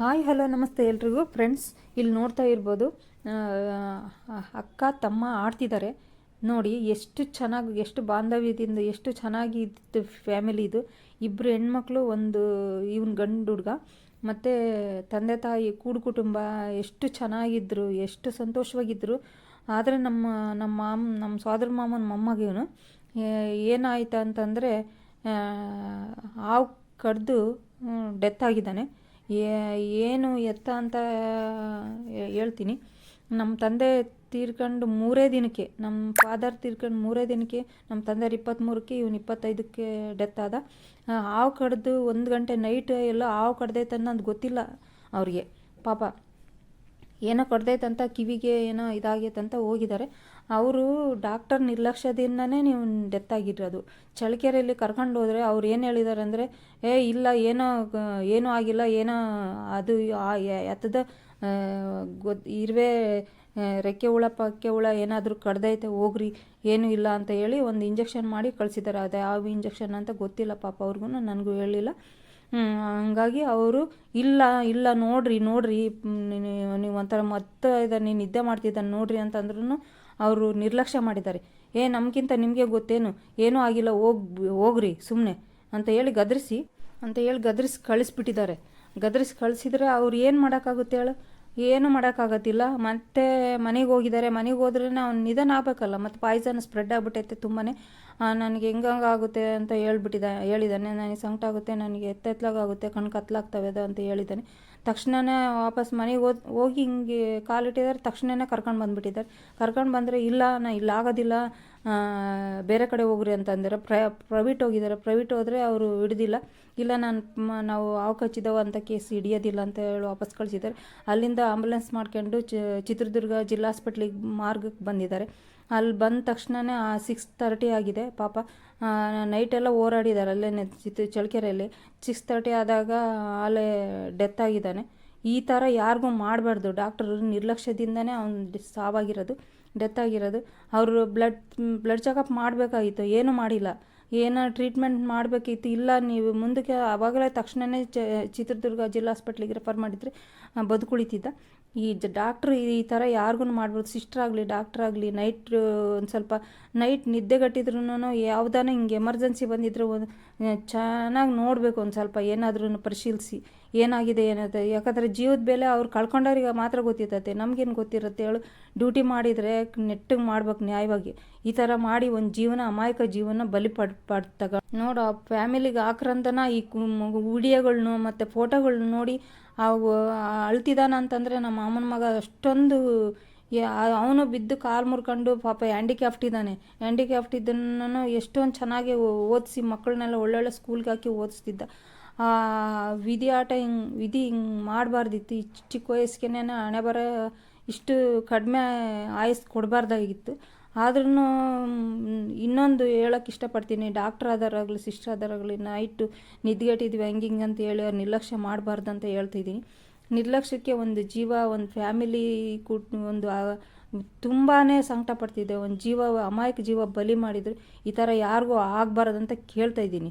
Hi, hello, ನಮಸ್ತೆ ಎಲ್ರಿಗೂ. Friends ಇಲ್ಲಿ ನೋಡ್ತಾ ಇರ್ಬೋದು ಅಕ್ಕ, ತಮ್ಮ ಆಡ್ತಿದ್ದಾರೆ. ನೋಡಿ, ಎಷ್ಟು ಚೆನ್ನಾಗಿ, ಎಷ್ಟು ಬಾಂಧವ್ಯದಿಂದ, ಎಷ್ಟು ಚೆನ್ನಾಗಿ ಇದ್ದು ಫ್ಯಾಮಿಲಿ ಇದು. ಇಬ್ಬರು ಹೆಣ್ಮಕ್ಳು, ಒಂದು ಇವನ್ ಗಂಡು ಹುಡುಗ. ಮತ್ತು ತಂದೆ, ತಾಯಿ, ಕೂಡು ಕುಟುಂಬ, ಎಷ್ಟು ಚೆನ್ನಾಗಿದ್ದರು ಎಷ್ಟು ಸಂತೋಷವಾಗಿದ್ದರು ಆದರೆ ನಮ್ಮ ನಮ್ಮ ಮಾಮ್, ನಮ್ಮ ಸೋದರ ಮಾಮನ ಮೊಮ್ಮಗಿವನು ಏನಾಯ್ತು ಅಂತಂದರೆ ಹಾವು ಕಡ್ದು ಡೆತ್ ಆಗಿದ್ದಾನೆ. ಏನು ಎತ್ತ ಅಂತ ಹೇಳ್ತೀನಿ. ನಮ್ಮ ತಂದೆ ತೀರ್ಕೊಂಡು ಮೂರೇ ದಿನಕ್ಕೆ, ನಮ್ಮ ಫಾದರ್ ತೀರ್ಕೊಂಡು ಮೂರೇ ದಿನಕ್ಕೆ, ನಮ್ಮ ತಂದೆಯವ್ರು ಇಪ್ಪತ್ತ್ಮೂರಕ್ಕೆ, ಇವನು ಇಪ್ಪತ್ತೈದಕ್ಕೆ ಡೆತ್ ಆದ. ಹಾವು ಕಡ್ದು ಒಂದು ಗಂಟೆ ನೈಟ್ ಎಲ್ಲ ಹಾವು ಕಡ್ದೈತೆ ಅನ್ನೋದು ಗೊತ್ತಿಲ್ಲ ಅವ್ರಿಗೆ. ಪಾಪ ಏನೋ ಕಡ್ದೈತಂತ, ಕಿವಿಗೆ ಏನೋ ಇದಾಗೈತಂತ ಹೋಗಿದ್ದಾರೆ. ಅವರು ಡಾಕ್ಟರ್ ನಿರ್ಲಕ್ಷ್ಯದಿಂದನೇ ನೀವು ಡೆತ್ ಆಗಿರೋದು ಚಳ್ಳಕೆರೆಯಲ್ಲಿ ಕರ್ಕೊಂಡು ಹೋದರೆ ಅವ್ರು ಏನು ಹೇಳಿದ್ದಾರೆ ಅಂದರೆ, ಏ, ಇಲ್ಲ, ಏನೋ, ಏನೂ ಆಗಿಲ್ಲ, ಏನೋ ಅದು ಎತ್ತದ ಗೊತ್ತು ಇರುವೆ ರೆಕ್ಕೆ ಹುಳ, ಪಕ್ಕೆ ಹುಳ ಏನಾದರೂ ಕಡ್ದೈತೆ, ಹೋಗ್ರಿ, ಏನೂ ಇಲ್ಲ ಅಂತ ಹೇಳಿ ಒಂದು ಇಂಜೆಕ್ಷನ್ ಮಾಡಿ ಕಳಿಸಿದ್ದಾರೆ. ಅದು ಯಾವ ಇಂಜೆಕ್ಷನ್ ಅಂತ ಗೊತ್ತಿಲ್ಲ ಪಾಪ ಅವ್ರಿಗೂ ನನಗೂ ಹೇಳಿಲ್ಲ. ಹಂಗಾಗಿ ಅವರು, ಇಲ್ಲ ಇಲ್ಲ, ನೋಡ್ರಿ ನೋಡ್ರಿ ನೀವು ಒಂಥರ ಮತ್ತೆ ಇದನ್ನು ನಿದ್ದೆ ಮಾಡ್ತಿದ್ದಾನೆ ನೋಡ್ರಿ ಅಂತಂದ್ರೂ ಅವರು ನಿರ್ಲಕ್ಷ್ಯ ಮಾಡಿದ್ದಾರೆ. ಏ ನಮಗಿಂತ ನಿಮಗೆ ಗೊತ್ತೇನು? ಏನೂ ಆಗಿಲ್ಲ, ಹೋಗ್, ಹೋಗ್ರಿ ಸುಮ್ಮನೆ ಅಂತ ಹೇಳಿ ಗದರಿಸಿ, ಅಂತ ಹೇಳಿ ಗದರಿಸಿ ಕಳಿಸ್ಬಿಟ್ಟಿದ್ದಾರೆ. ಗದರಿಸಿ ಕಳಿಸಿದ್ರೆ ಅವ್ರು ಏನು ಮಾಡೋಕ್ಕಾಗುತ್ತೆ ಹೇಳು? ಏನು ಮಾಡೋಕ್ಕಾಗತ್ತಿಲ್ಲ. ಮತ್ತೆ ಮನೆಗೆ ಹೋಗಿದ್ದಾರೆ ಮನೆಗೆ ಹೋದ್ರೆ ಅವ್ನು ನಿಧನ ಆಗಬೇಕಲ್ಲ. ಮತ್ತು ಪಾಯ್ಸನ್ ಸ್ಪ್ರೆಡ್ ಆಗ್ಬಿಟ್ಟೈತೆ ತುಂಬಾ ನನಗೆ ಹೆಂಗಾಗುತ್ತೆ ಅಂತ ಹೇಳ್ಬಿಟ್ಟಿದ್ದ ಹೇಳಿದ್ದಾನೆ ನನಗೆ ಸಂಕಟ ಆಗುತ್ತೆ. ನನಗೆ ಎತ್ತೆತ್ಲಾಗುತ್ತೆ ಕಣ್ಣು ಕತ್ಲಾಗ್ತವೆ ಅದು ಅಂತ ಹೇಳಿದ್ದಾನೆ ತಕ್ಷಣವೇ ವಾಪಸ್ ಮನೆಗೆ ಹೋದ್ ಹೋಗಿ ಹಿಂಗೆ ಕಾಲಿಟ್ಟಿದ್ದಾರೆ. ತಕ್ಷಣನೇ ಕರ್ಕೊಂಡು ಬಂದುಬಿಟ್ಟಿದ್ದಾರೆ. ಕರ್ಕೊಂಡು ಬಂದರೆ ಇಲ್ಲ ನಾ ಇಲ್ಲ ಆಗೋದಿಲ್ಲ ಆ, ಬೇರೆ ಕಡೆ ಹೋಗ್ರಿ ಅಂತಂದರೆ ಪ್ರ ಪ್ರೈವೇಟ್ ಹೋಗಿದ್ದಾರೆ ಪ್ರೈವೇಟ್ ಹೋದರೆ ಅವರು ಹಿಡ್ದಿಲ್ಲ. ಇಲ್ಲ, ನಾನು ನಾವು ಹಾವು ಕಚ್ಚಿದವ ಅಂತ ಕೇಸ್ ಹಿಡಿಯೋದಿಲ್ಲ ಅಂತ ಹೇಳಿ ವಾಪಸ್ ಕಳಿಸಿದ್ದಾರೆ. ಅಲ್ಲಿಂದ ಆಂಬುಲೆನ್ಸ್ ಮಾಡ್ಕೊಂಡು ಚಿತ್ರದುರ್ಗ ಜಿಲ್ಲಾ ಹಾಸ್ಪಿಟ್ಲಿಗೆ ಮಾರ್ಗಕ್ಕೆ ಬಂದಿದ್ದಾರೆ. ಅಲ್ಲಿ ಬಂದ ತಕ್ಷಣವೇ ಸಿಕ್ಸ್ ತರ್ಟಿ ಆಗಿದೆ ಪಾಪ. ನೈಟೆಲ್ಲ ಓಡಾಡಿದ್ದಾರೆ ಅಲ್ಲೇ ಚಿತ್ರ ಚಳ್ಳಕೆರೆಯಲ್ಲಿ. ಸಿಕ್ಸ್ ತರ್ಟಿ ಆದಾಗ ಅಲ್ಲೇ ಡೆತ್ ಆಗಿದ್ದಾನೆ. ಈ ಥರ ಯಾರಿಗೂ ಮಾಡಬಾರ್ದು. ಡಾಕ್ಟರ್ ನಿರ್ಲಕ್ಷ್ಯದಿಂದನೇ ಅವ್ನು ಸಾವಾಗಿರೋದು, ಡೆತ್ ಆಗಿರೋದು. ಅವರು ಬ್ಲಡ್ ಬ್ಲಡ್ ಚೆಕಪ್ ಮಾಡಬೇಕಾಗಿತ್ತು, ಏನೂ ಮಾಡಿಲ್ಲ. ಏನೋ ಟ್ರೀಟ್ಮೆಂಟ್ ಮಾಡಬೇಕಿತ್ತು, ಇಲ್ಲ ನೀವು ಮುಂದಕ್ಕೆ ಆವಾಗಲೇ ತಕ್ಷಣವೇ ಚಿತ್ರದುರ್ಗ ಜಿಲ್ಲಾ ಹಾಸ್ಪಿಟ್ಲಿಗೆ ರೆಫರ್ ಮಾಡಿದರೆ ಬದುಕುಳಿತಿದ್ದ. ಈ ಜ, ಡಾಕ್ಟ್ರು ಈ ಥರ ಯಾರಿಗೂ ಮಾಡ್ಬೋದು ಸಿಸ್ಟರ್ ಆಗಲಿ, ಡಾಕ್ಟ್ರ್ ಆಗಲಿ, ನೈಟ್, ಒಂದು ಸ್ವಲ್ಪ ನೈಟ್ ನಿದ್ದೆಗಟ್ಟಿದ್ರೂ ಯಾವುದಾನ ಹಿಂಗೆ ಎಮರ್ಜೆನ್ಸಿ ಬಂದಿದ್ರು ಚೆನ್ನಾಗಿ ನೋಡಬೇಕು ಒಂದು ಸ್ವಲ್ಪ ಏನಾದ್ರೂ ಪರಿಶೀಲಿಸಿ. ಏನಾಗಿದೆ ಏನಂತ? ಯಾಕಂದರೆ ಜೀವದ ಬೆಲೆ ಅವ್ರು ಕಳ್ಕೊಂಡವ್ರಿಗೆ ಮಾತ್ರ ಗೊತ್ತಿರ್ತೈತೆ. ನಮಗೇನು ಗೊತ್ತಿರುತ್ತೆ ಹೇಳು? ಡ್ಯೂಟಿ ಮಾಡಿದರೆ ನೆಟ್ಟಿಗೆ ಮಾಡ್ಬೇಕು ನ್ಯಾಯವಾಗಿ. ಈ ಥರ ಮಾಡಿ ಒಂದು ಜೀವನ, ಅಮಾಯಕ ಜೀವನ ಬಲಿ ಪಡ್ ಪಡ್ತಾಗ ನೋಡು, ಆ ಫ್ಯಾಮಿಲಿಗೆ ಆಕ್ರಂತನ ಈ ವಿಡಿಯೋಗಳ್ನು ಮತ್ತು ಫೋಟೋಗಳ್ನು ನೋಡಿ ಅವು ಅಳ್ತಿದ್ದಾನ ಅಂತಂದರೆ ನಮ್ಮ ಮಾಮನ ಮಗ ಅಷ್ಟೊಂದು ಅವನು ಬಿದ್ದು ಕಾಲು ಮುರ್ಕೊಂಡು ಪಾಪ ಹ್ಯಾಂಡಿಕ್ಯಾಫ್ಟ್ ಇದ್ದಾನೆ ಹ್ಯಾಂಡಿಕ್ಯಾಫ್ಟ್ ಇದ್ದನ್ನು ಎಷ್ಟೊಂದು ಚೆನ್ನಾಗಿ ಓದಿಸಿ ಮಕ್ಕಳನ್ನೆಲ್ಲ ಒಳ್ಳೊಳ್ಳೆ ಸ್ಕೂಲ್ಗೆ ಹಾಕಿ ಓದಿಸ್ತಿದ್ದ. ವಿಧಿ ಆಟ ಹಿಂಗೆ, ವಿಧಿ ಹಿಂಗೆ ಮಾಡಬಾರ್ದಿತ್ತು. ಚಿಕ್ಕ ವಯಸ್ಸಿಗೆ ಹಣೆ ಬರ ಇಷ್ಟು ಕಡಿಮೆ ಆಯಸ್ಸು ಕೊಡಬಾರ್ದಾಗಿತ್ತು. ಆದ್ರೂ ಇನ್ನೊಂದು ಹೇಳೋಕ್ಕೆ ಇಷ್ಟಪಡ್ತೀನಿ. ಡಾಕ್ಟ್ರ್ ಆದರಾಗಲಿ ಸಿಸ್ಟರ್ ಆದರಾಗಲಿ ನೈಟು ನಿದ್ಗೆಟ್ಟಿದ್ವಿ. ಹಂಗೆ ಹಿಂಗೆ ಅಂತ ಹೇಳಿ ಅವ್ರು ನಿರ್ಲಕ್ಷ್ಯ ಮಾಡಬಾರ್ದು ಅಂತ ಹೇಳ್ತಿದ್ದೀನಿ. ನಿರ್ಲಕ್ಷ್ಯಕ್ಕೆ ಒಂದು ಜೀವ, ಒಂದು ಫ್ಯಾಮಿಲಿ ಕುಟ್ ಒಂದು ತುಂಬಾ ಸಂಕಟ ಪಡ್ತಿದ್ದೆ ಒಂದು ಜೀವ, ಅಮಾಯಕ ಜೀವ ಬಲಿ ಮಾಡಿದರೆ ಈ ಥರ ಯಾರಿಗೂ ಆಗಬಾರ್ದಂತ ಕೇಳ್ತಾ ಇದ್ದೀನಿ.